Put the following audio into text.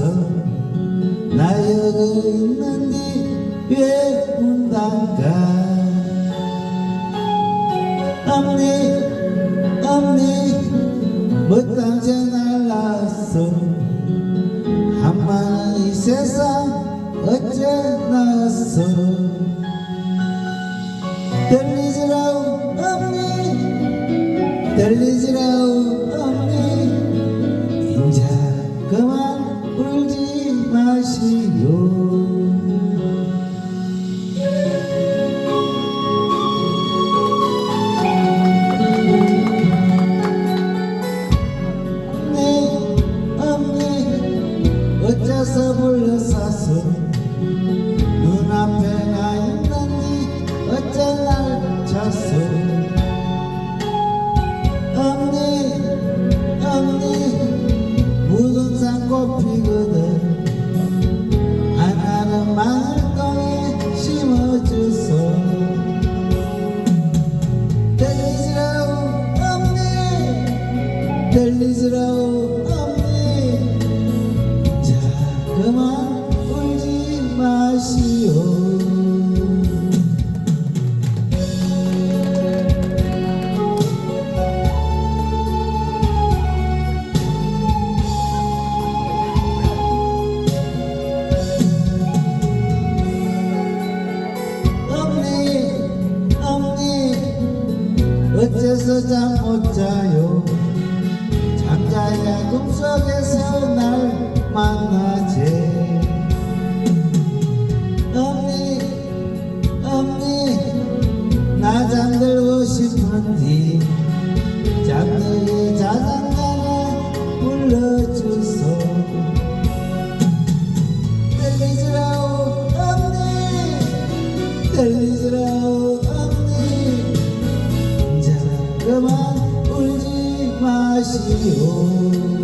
사서 나 여기 있는데 왜 운단가. 엄니 엄니 못당제 날랐어 한마는 이 세상 어째 나왔어 들리지라우 엄니 들리지라우 들리 만나지 엄니 엄니? 나 잠들고 싶은디 잠들이 자장가나 불러주소 들리지라우 엄니? 들리지라우 엄니? 자 그만 울지 마시오